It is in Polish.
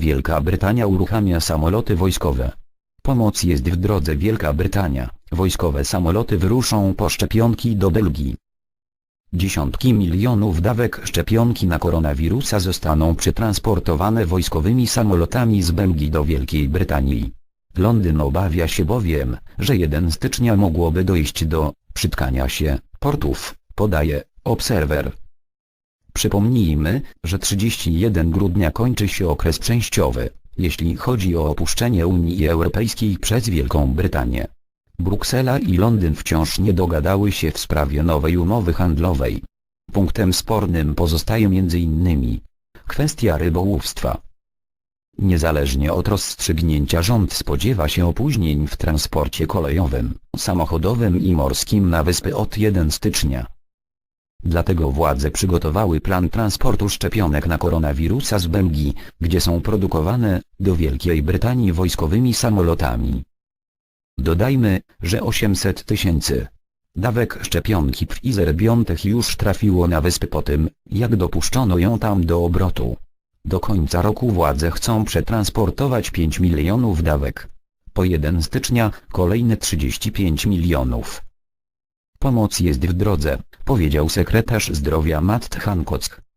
Wielka Brytania uruchamia samoloty wojskowe. Pomoc jest w drodze Wielka Brytania. Wojskowe samoloty wyruszą po szczepionki do Belgii. Dziesiątki milionów dawek szczepionki na koronawirusa zostaną przetransportowane wojskowymi samolotami z Belgii do Wielkiej Brytanii. Londyn obawia się bowiem, że 1 stycznia mogłoby dojść do przytkania się portów, podaje Observer. Przypomnijmy, że 31 grudnia kończy się okres przejściowy, jeśli chodzi o opuszczenie Unii Europejskiej przez Wielką Brytanię. Bruksela i Londyn wciąż nie dogadały się w sprawie nowej umowy handlowej. Punktem spornym pozostaje m.in. kwestia rybołówstwa. Niezależnie od rozstrzygnięcia rząd spodziewa się opóźnień w transporcie kolejowym, samochodowym i morskim na wyspy od 1 stycznia. Dlatego władze przygotowały plan transportu szczepionek na koronawirusa z Belgii, gdzie są produkowane, do Wielkiej Brytanii wojskowymi samolotami. Dodajmy, że 800 tysięcy dawek szczepionki Pfizer-BioNTech już trafiło na wyspy po tym, jak dopuszczono ją tam do obrotu. Do końca roku władze chcą przetransportować 5 milionów dawek. Po 1 stycznia kolejne 35 milionów. Pomoc jest w drodze, powiedział sekretarz zdrowia Matt Hancock.